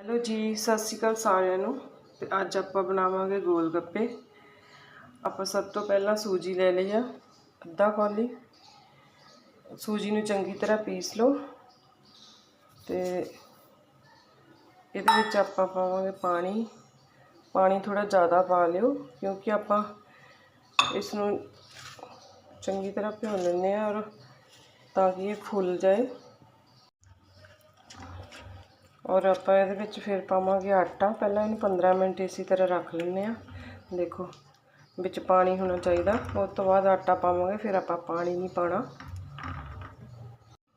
Hello ਜੀ, ਸਤਿ ਸ਼੍ਰੀ ਅਕਾਲ ਸਾਰਿਆਂ ਨੂੰ। ਤੇ ਅੱਜ ਆਪਾਂ ਬਣਾਵਾਂਗੇ ਗੋਲ ਗੱਪੇ ਆਪਾਂ ਸਭ ਤੋਂ ਪਹਿਲਾਂ ਸੂਜੀ ਲੈ ਲਈ ਆ, ਅੱਧਾ ਕੌਲੀ। ਸੂਜੀ ਨੂੰ ਚੰਗੀ ਤਰ੍ਹਾਂ ਪੀਸ ਲਓ। ਤੇ ਇਹਦੇ ਵਿੱਚ ਆਪਾਂ ਪਾਵਾਂਗੇ ਪਾਣੀ। ਪਾਣੀ ਥੋੜਾ ਜ਼ਿਆਦਾ ਪਾ ਲਿਓ, ਕਿਉਂਕਿ ਆਪਾਂ ਇਸ ਨੂੰ ਚੰਗੀ ਤਰ੍ਹਾਂ ਭਿਓ ਲੈਂਦੇ ਆ ਔਰ ਤਾਂ ਕਿ ਇਹ ਫੁੱਲ ਜਾਏ। ਔਰ ਆਪਾਂ ਇਹਦੇ ਵਿੱਚ ਫਿਰ ਪਾਵਾਂਗੇ ਆਟਾ। ਪਹਿਲਾਂ ਇਹਨੂੰ 15 ਮਿੰਟ ਇਸੇ ਤਰ੍ਹਾਂ ਰੱਖ ਲੈਂਦੇ ਆ ਦੇਖੋ, ਵਿੱਚ ਪਾਣੀ ਹੋਣਾ ਚਾਹੀਦਾ। ਉਸ ਤੋਂ ਬਾਅਦ ਆਟਾ ਪਾਵਾਂਗੇ, ਫਿਰ ਆਪਾਂ ਪਾਣੀ ਨਹੀਂ ਪਾਣਾ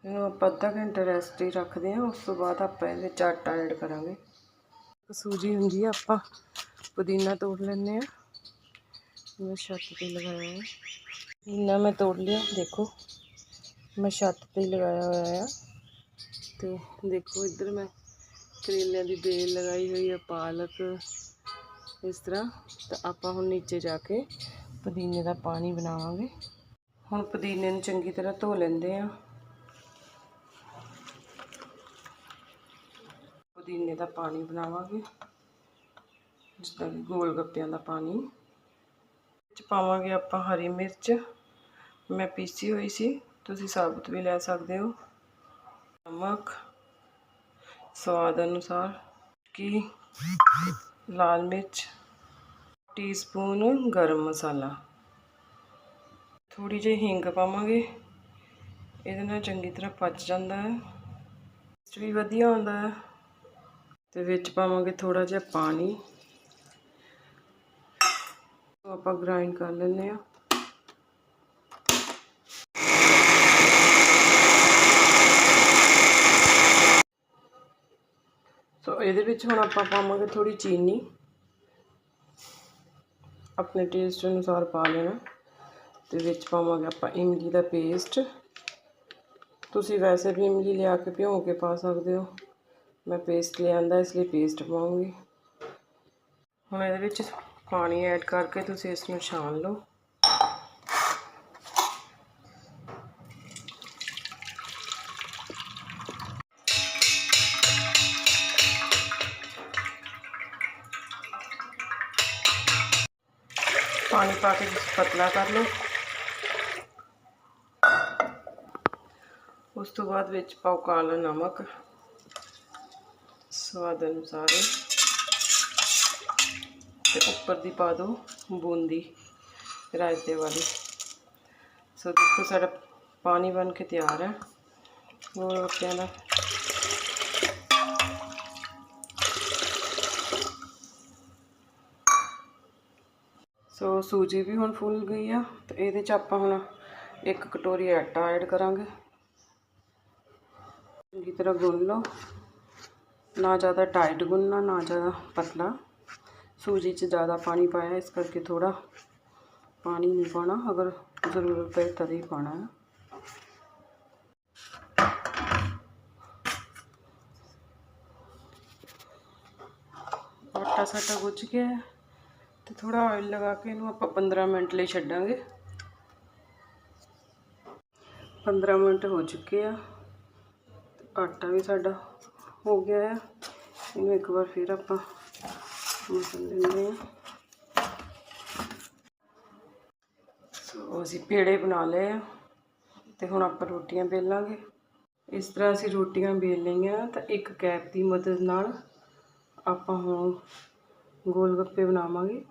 ਇਹਨੂੰ ਆਪਾਂ ਅੱਧਾ ਘੰਟਾ ਰੈਸਟ ਹੀ ਰੱਖਦੇ ਆ ਉਸ ਤੋਂ ਬਾਅਦ ਆਪਾਂ ਇਹਦੇ ਵਿੱਚ ਆਟਾ ਐਡ ਕਰਾਂਗੇ। ਸੂਜੀ ਹੁੰਦੀ ਆ, ਆਪਾਂ ਪੁਦੀਨਾ ਤੋੜ ਲੈਂਦੇ ਆ ਮੈਂ ਛੱਤ ਤੇ ਲਗਾਇਆ ਹੈ ਪੁਦੀਨਾ ਮੈਂ ਤੋੜ ਲਿਆ, ਦੇਖੋ। ਮੈਂ ਛੱਤ ਤੇ ਲਗਾਇਆ ਹੋਇਆ ਆ। ਤੇ ਦੇਖੋ, ਇੱਧਰ ਮੈਂ ਕਰੇਲਿਆਂ ਦੀ ਬੇਲ ਲਗਾਈ ਹੋਈ ਹੈ, ਪਾਲਕ ਇਸ ਤਰ੍ਹਾਂ। ਤਾਂ ਆਪਾਂ ਹੁਣ ਨੀਚੇ ਜਾ ਕੇ ਪੁਦੀਨੇ ਦਾ ਪਾਣੀ ਬਣਾਵਾਂਗੇ। ਹੁਣ ਪੁਦੀਨੇ ਨੂੰ ਚੰਗੀ ਤਰ੍ਹਾਂ ਧੋ ਲੈਂਦੇ ਆ ਪੁਦੀਨੇ ਦਾ ਪਾਣੀ ਬਣਾਵਾਂਗੇ। ਜਿੱਦਾਂ ਕਿ ਗੋਲ ਗੱਪਿਆਂ ਦਾ ਪਾਣੀ। ਵਿੱਚ ਪਾਵਾਂਗੇ ਆਪਾਂ ਹਰੀ ਮਿਰਚ। ਮੈਂ ਪੀਸੀ ਹੋਈ ਸੀ, ਤੁਸੀਂ ਸਾਬਤ ਵੀ ਲੈ ਸਕਦੇ ਹੋ। ਨਮਕ। ਸਵਾਦ ਅਨੁਸਾਰ ਕੀ? ਲਾਲ ਮਿਰਚ ਟੀਸਪੂਨ ਗਰਮ ਮਸਾਲਾ। ਥੋੜੀ ਜਿਹੀ ਹਿੰਗ ਪਾਵਾਂਗੇ। ਇਹਦੇ ਨਾਲ ਚੰਗੀ ਤਰ੍ਹਾਂ ਪਚ ਜਾਂਦਾ ਹੈ। ਟੇਸਟ ਵੀ ਵਧੀਆ ਆਉਂਦਾ ਹੈ। ਤੇ ਵਿੱਚ ਪਾਵਾਂਗੇ ਥੋੜਾ ਜਿਹਾ ਪਾਣੀ। ਆਪਾਂ ਗ੍ਰਾਈਂਡ ਕਰ ਲੈਂਦੇ ਆ ਸੋ ਇਹਦੇ ਵਿੱਚ ਹੁਣ ਆਪਾਂ ਪਾਵਾਂਗੇ ਥੋੜੀ ਚੀਨੀ। ਆਪਣੇ ਟੇਸਟ ਅਨੁਸਾਰ ਪਾ ਲੈਣਾ। ਤੇ ਵਿੱਚ ਪਾਵਾਂਗੇ ਆਪਾਂ ਇਮਲੀ ਦਾ ਪੇਸਟ ਤੁਸੀਂ ਵੈਸੇ ਵੀ ਇਮਲੀ ਲਿਆ ਕੇ ਭਿਓ ਕੇ ਪਾ ਸਕਦੇ ਹੋ। ਮੈਂ ਪੇਸਟ ਲਿਆਂਦਾ ਇਸ ਲਈ ਪੇਸਟ ਪਾਉਂਗੀ ਹੁਣ ਇਹਦੇ ਵਿੱਚ ਪਾਣੀ ਐਡ ਕਰਕੇ ਤੁਸੀਂ ਇਸ ਨੂੰ ਛਾਣ ਲਓ। ਪਾਣੀ ਪਾ ਕੇ ਤੁਸੀਂ ਪਤਲਾ ਕਰ ਲਓ ਉਸ ਤੋਂ ਬਾਅਦ ਵਿੱਚ ਪਾਓ ਕਾਲਾ ਨਮਕ ਸਵਾਦ ਅਨੁਸਾਰ ਤੇ ਉੱਪਰ ਦੀ ਪਾ ਦਿਓ ਬੂੰਦੀ ਰਾਇਤੇ ਵਾਲੀ ਸੋ ਦੇਖੋ ਸਾਡਾ ਪਾਣੀ ਬਣ ਕੇ ਤਿਆਰ ਹੈ ਹੋਰ ਰੋਟੀਆਂ ਦਾ ਸੋ ਸੂਜੀ ਵੀ ਹੁਣ ਫੁੱਲ ਗਈ ਆ ਤੇ ਇਹਦੇ ਚ ਆਪਾਂ ਹੁਣ ਇੱਕ ਕਟੋਰੀ ਆਟਾ ਐਡ ਕਰਾਂਗੇ। ਚੰਗੀ ਤਰ੍ਹਾਂ ਗੁੰਨ ਲਓ। ਨਾ ਜ਼ਿਆਦਾ ਟਾਈਟ ਗੁੰਨਣਾ, ਨਾ ਜ਼ਿਆਦਾ ਪਤਲਾ। ਸੂਜੀ 'ਚ ਜ਼ਿਆਦਾ ਪਾਣੀ ਪਾਇਆ, ਇਸ ਕਰਕੇ ਥੋੜਾ ਪਾਣੀ ਨਹੀਂ ਪਾਉਣਾ, ਅਗਰ ਜ਼ਰੂਰਤ ਪਏ ਤਦ ਹੀ ਪਾਉਣਾ ਹੈ। ਆਟਾ ਸਾਡਾ ਗੁੱਝ ਗਿਆ ਤੇ ਥੋੜਾ ਆਇਲ ਲਗਾ ਕੇ ਇਹਨੂੰ ਆਪਾਂ 15 ਮਿੰਟ ਲਈ ਛੱਡਾਂਗੇ। 15 ਮਿੰਟ ਹੋ ਚੁੱਕੇ ਆ। ਆਟਾ ਵੀ ਸਾਡਾ ਹੋ ਗਿਆ ਆ। ਇਹਨੂੰ ਇੱਕ ਵਾਰ ਫਿਰ ਆਪਾਂ ਮਸਲ ਲੈਂਦੇ ਆ। ਸੋ ਅਸੀਂ ਪੇੜੇ ਬਣਾ ਲਏ ਆ ਤੇ ਹੁਣ ਆਪਾਂ ਰੋਟੀਆਂ ਬੇਲਾਂਗੇ। ਇਸ ਤਰ੍ਹਾਂ ਅਸੀਂ ਰੋਟੀਆਂ ਬੇਲ ਲਈਆਂ ਤਾਂ ਇੱਕ ਕੈਪ ਦੀ ਮਦਦ ਨਾਲ ਆਪਾਂ ਹੁਣ ਗੋਲ ਗੱਪੇ ਬਣਾਵਾਂਗੇ।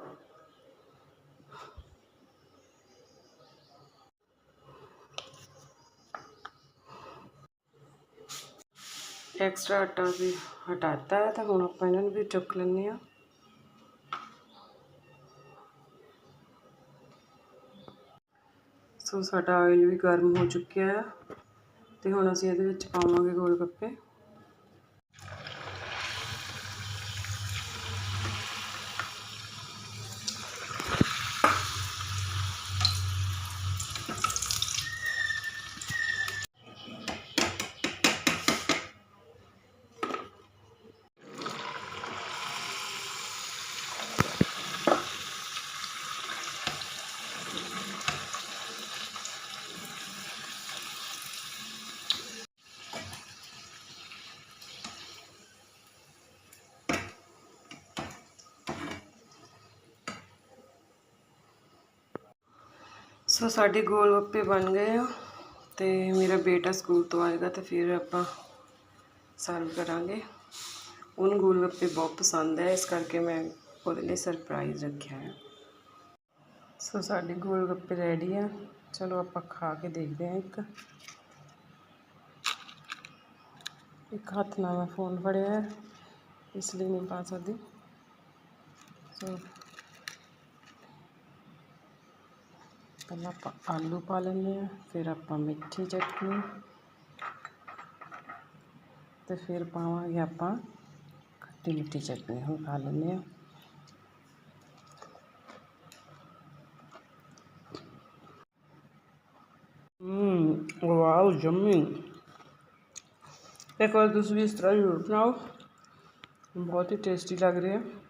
ਐਕਸਟਰਾ ਆਟਾ ਵੀ ਹਟਾਤਾ ਹੈ ਤਾਂ ਹੁਣ ਆਪਾਂ ਇਹਨਾਂ ਨੂੰ ਵੀ ਚੁੱਕ ਲੈਂਦੇ ਆ ਸੋ ਸਾਡਾ ਆਇਲ ਵੀ ਗਰਮ ਹੋ ਚੁੱਕਿਆ ਹੈ ਤੇ ਹੁਣ ਅਸੀਂ ਇਹਦੇ ਵਿੱਚ ਪਾਵਾਂਗੇ ਗੋਲ ਗੱਪੇ ਸੋ ਸਾਡੇ ਗੋਲ ਗੱਪੇ ਬਣ ਗਏ ਆ ਤੇ ਮੇਰਾ ਬੇਟਾ ਸਕੂਲ ਤੋਂ ਆਏਗਾ ਤੇ ਫਿਰ ਆਪਾਂ ਸਰਵ ਕਰਾਂਗੇ। ਉਹਨੂੰ ਗੋਲ ਗੱਪੇ ਬਹੁਤ ਪਸੰਦ ਹੈ, ਇਸ ਕਰਕੇ ਮੈਂ ਉਹਦੇ ਲਈ ਸਰਪ੍ਰਾਈਜ਼ ਰੱਖਿਆ ਹੈ ਸੋ ਸਾਡੇ ਗੋਲ ਗੱਪੇ ਰੈਡੀ ਆ। ਚਲੋ ਆਪਾਂ ਖਾ ਕੇ ਦੇਖਦੇ ਹਾਂ ਇੱਕ। ਇੱਕ ਹੱਥ ਨਾਲ ਮੈਂ ਫੋਨ ਫੜਿਆ ਇਸ ਲਈ ਨਹੀਂ ਪਾ ਸਕਦੀ। ਸੋ ਪਹਿਲਾਂ ਆਪਾਂ ਆਲੂ ਪਾ ਲੈਂਦੇ ਆ ਫਿਰ ਆਪਾਂ ਮਿੱਠੀ ਚਟਨੀ ਤੇ ਫਿਰ ਪਾਵਾਂਗੇ ਆਪਾਂ ਖੱਟੀ ਮਿੱਠੀ ਚਟਨੀ ਹੁਣ ਖਾ ਲੈਂਦੇ ਆ ਹੂੰ ਵਾਓ ਜੰਮੀ ਇੱਕ ਵਾਰ ਤੁਸੀਂ ਵੀ ਇਸ ਤਰ੍ਹਾਂ ਜ਼ਰੂਰ ਬਣਾਓ ਬਹੁਤ ਹੀ ਟੇਸਟੀ ਲੱਗ ਰਿਹਾ ਹੈ